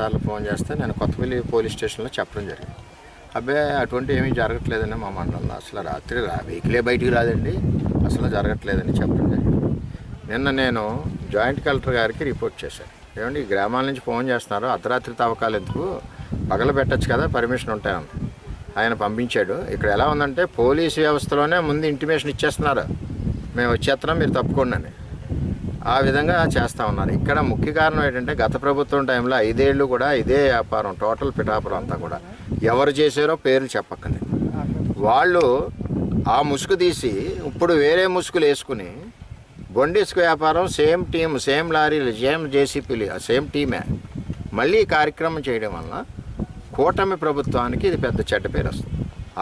సార్లు ఫోన్ చేస్తే నేను కొత్తపల్లి పోలీస్ స్టేషన్లో చెప్పడం జరిగింది. అబ్బాయి అటువంటి ఏమీ జరగట్లేదండి మా మండలంలో. అసలు రాత్రి రా వెహికలే బయటికి రాదండి. అసలు జరగట్లేదని చెప్పడం జరిగింది. నిన్న నేను జాయింట్ కలెక్టర్ గారికి రిపోర్ట్ చేశాను. ఏమండి ఈ గ్రామాల నుంచి ఫోన్ చేస్తున్నారు. అర్ధరాత్రి తవ్వకాలు ఎందుకు? పగల పెట్టచ్చు కదా పర్మిషన్ ఉంటాయని. ఆయన పంపించాడు. ఇక్కడ ఎలా ఉందంటే పోలీస్ వ్యవస్థలోనే ముందు ఇంటిమేషన్ ఇచ్చేస్తున్నారు. మేము వచ్చేస్తున్నాం మీరు తప్పుకోండి అని. ఆ విధంగా చేస్తూ ఉన్నారు. ఇక్కడ ముఖ్య కారణం ఏంటంటే గత ప్రభుత్వం టైంలో ఐదేళ్ళు కూడా ఇదే వ్యాపారం టోటల్ పిఠాపురం అంతా కూడా. ఎవరు చేశారో పేర్లు చెప్పక్కర్లేదు. వాళ్ళు ఆ ముసుగు తీసి ఇప్పుడు వేరే ముసుగులు వేసుకుని బొండిసుకు వ్యాపారం సేమ్ టీం సేమ్ లారీలు సేమ్ జేసీపీలు సేమ్ టీమే. మళ్ళీ కార్యక్రమం చేయడం వలన కూటమి ప్రభుత్వానికి ఇది పెద్ద చెడ్డ పేరు వస్తుంది.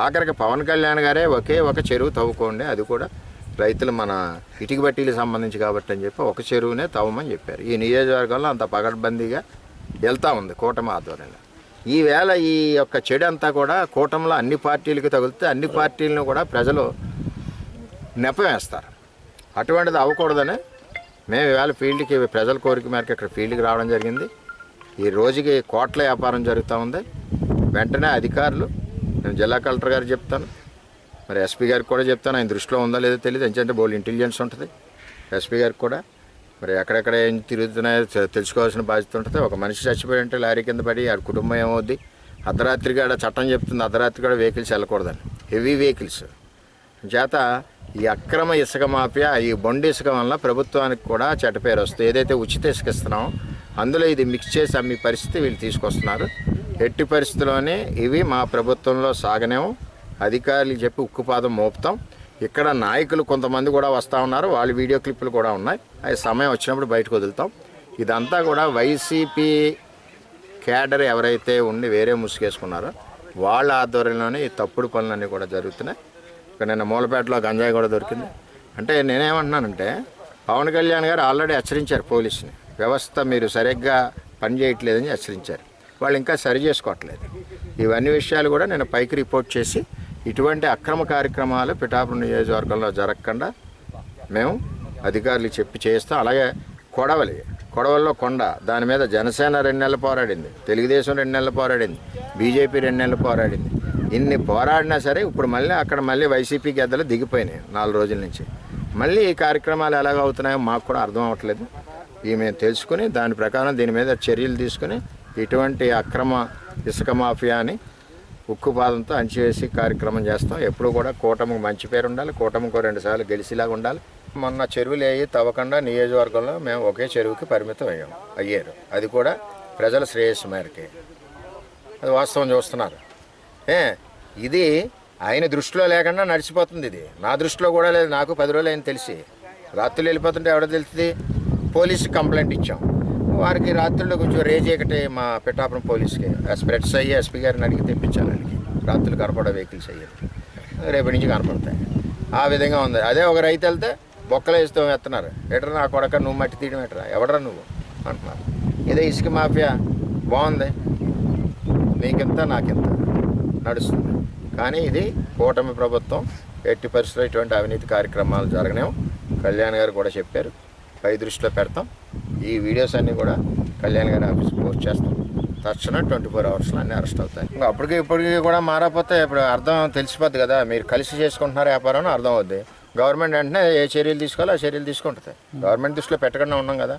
ఆఖరికి పవన్ కళ్యాణ్ గారే ఒకే ఒక చెరువు తవ్వుకోండి అది కూడా రైతులు మన ఇటుక బట్టీలకు సంబంధించి కాబట్టి అని చెప్పి ఒక చెరువునే తవ్వమని చెప్పారు. ఈ నియోజకవర్గంలో అంత పగడ్బందీగా వెళ్తూ ఉంది కూటమి ఆధ్వర్యంలో. ఈవేళ ఈ యొక్క చెడు అంతా కూడా కూటమిలో అన్ని పార్టీలకు తగిలితే అన్ని పార్టీలను కూడా ప్రజలు నెపవేస్తారు అటువంటిది అవ్వకూడదని మేము ఈవేళ ఫీల్డ్కి ప్రజల కోరిక మేరకు ఇక్కడ ఫీల్డ్కి రావడం జరిగింది. ఈ రోజుకి కోట్ల వ్యాపారం జరుగుతూ ఉంది. వెంటనే అధికారులు నేను జిల్లా కలెక్టర్ గారు చెప్తాను. మరి ఎస్పీ గారికి కూడా చెప్తాను ఆయన దృష్టిలో ఉందో లేదో తెలియదు ఎందుకంటే బోల్ ఇంటెలిజెన్స్ ఉంటుంది. ఎస్పీ గారికి కూడా మరి ఎక్కడెక్కడ ఏం తిరుగుతున్నాయో తెలుసుకోవాల్సిన బాధ్యత ఉంటుంది. ఒక మనిషి చచ్చిపోయి ఉంటే లారీ కింద పడి ఆ కుటుంబం ఏమవుద్ది? అర్ధరాత్రి కూడా చట్టం చెప్తుంది. అర్ధరాత్రి కూడా వెహికల్స్ వెళ్ళకూడదని. హెవీ వెహికల్స్ చేత ఈ అక్రమ ఇసుక మాఫియా ఈ బొండి ఇసుక వల్ల ప్రభుత్వానికి కూడా చెడ్డ పేరు వస్తుంది. ఏదైతే ఉచిత ఇసుక ఇస్తున్నామో అందులో ఇది మిక్స్ చేసి అమ్మే పరిస్థితి వీళ్ళు తీసుకొస్తున్నారు. ఎట్టి పరిస్థితుల్లోనే ఇవి మా ప్రభుత్వంలో సాగనేమో అధికారులు చెప్పి ఉక్కుపాదం మోపుతాం. ఇక్కడ నాయకులు కొంతమంది కూడా వస్తూ ఉన్నారు. వాళ్ళ వీడియో క్లిప్పులు కూడా ఉన్నాయి. అవి సమయం వచ్చినప్పుడు బయటకు వదులుతాం. ఇదంతా కూడా వైసీపీ క్యాడర్ ఎవరైతే ఉండి వేరే ముసుగేసుకున్నారో వాళ్ళ ఆధ్వర్యంలోనే ఈ తప్పుడు పనులన్నీ కూడా జరుగుతున్నాయి. ఇక్కడ నిన్న మూలపేటలో గంజాయి కూడా దొరికింది. అంటే నేనేమంటున్నానంటే పవన్ కళ్యాణ్ గారు ఆల్రెడీ హెచ్చరించారు పోలీసుని. వ్యవస్థ మీరు సరిగ్గా పని చేయట్లేదని హెచ్చరించారు. వాళ్ళు ఇంకా సరి చేసుకోవట్లేదు. ఇవన్నీ విషయాలు కూడా నేను పైకి రిపోర్ట్ చేసి ఇటువంటి అక్రమ కార్యక్రమాలు పిఠాపురం నియోజకవర్గంలో జరగకుండా మేము అధికారులు చెప్పి చేస్తాం అలాగే కొడవలి కొడవల్లో కొండ దాని మీద జనసేన రెండు నెలలు పోరాడింది తెలుగుదేశం రెండు నెలలు పోరాడింది బీజేపీ రెండు నెలలు పోరాడింది. ఇన్ని పోరాడినా సరే ఇప్పుడు మళ్ళీ అక్కడ మళ్ళీ వైసీపీ గద్దలు దిగిపోయినాయి నాలుగు రోజుల నుంచి. మళ్ళీ ఈ కార్యక్రమాలు ఎలాగ అవుతున్నాయో మాకు కూడా అర్థం అవ్వట్లేదు. ఇవి మేము తెలుసుకుని దాని ప్రకారం దీని మీద చర్యలు తీసుకుని ఇటువంటి అక్రమ ఇసుక మాఫియాని ఉక్కుపాదంతో అంచివేసి కార్యక్రమం చేస్తాం. ఎప్పుడు కూడా కూటమికి మంచి పేరు ఉండాలి కూటమికి రెండు సార్లు గెలిచేలాగా ఉండాలి. మొన్న చెరువులు వేయి తవ్వకుండా నియోజకవర్గంలో మేము ఒకే చెరువుకి పరిమితం అయ్యాం అయ్యారు. అది కూడా ప్రజల శ్రేయస్సు మేరకే. అది వాస్తవం చూస్తున్నారు. ఏ ఇది ఆయన దృష్టిలో లేకుండా నడిచిపోతుంది ఇది. నా దృష్టిలో కూడా లేదు నాకు పది రోజులు ఆయన తెలిసి. రాత్రులు వెళ్ళిపోతుంటే ఎవడో తెలుస్తుంది పోలీసుకి కంప్లైంట్ ఇచ్చాం. వారికి రాత్రుల్లో కొంచెం రేజ్ ఎక్కటే మా పిఠాపురం పోలీస్కి. స్ప్రెడ్స్ అయ్యి ఎస్పీ గారిని అడిగి తెప్పించాను ఆయనకి రాత్రులు కనపడే వెహికల్స్ అయ్యి. రేపటి నుంచి కనపడతాయి. ఆ విధంగా ఉంది. అదే ఒక రైతు వెళ్తే బొక్కలు వేస్తాం ఎత్తున్నారు. ఎటరా నా కొడక నువ్వు మట్టి తీయడం ఎటరా ఎవడరా నువ్వు? అంటున్నారు. ఇదే ఇసుక మాఫియా. బాగుంది. నీకింత నాకింత. నడుస్తుంది. కానీ ఇది కూటమి ప్రభుత్వం ఎట్టి పరిస్థితుల్లో ఇటువంటి అవినీతి కార్యక్రమాలు జరగనేవు కళ్యాణ్ గారు కూడా చెప్పారు. పై దృష్టిలో పెడతాం. ఈ వీడియోస్ అన్నీ కూడా కళ్యాణ్ గారి ఆఫీస్ పోస్ట్ చేస్తాం. తక్షణం ట్వంటీ ఫోర్ అవర్స్లో అన్నీ అరెస్ట్ అవుతాయి. ఇంకా అప్పటికి ఇప్పటికి కూడా మారకపోతే ఇప్పుడు అర్థం తెలిసిపోద్ది కదా. మీరు కలిసి చేసుకుంటున్నారు వ్యాపారం అర్థం అవుద్ది. గవర్నమెంట్ వెంటనే ఏ చర్యలు తీసుకోవాలో ఆ చర్యలు తీసుకుంటుంది. గవర్నమెంట్ దృష్టిలో పెట్టకుండా ఉన్నాం కదా.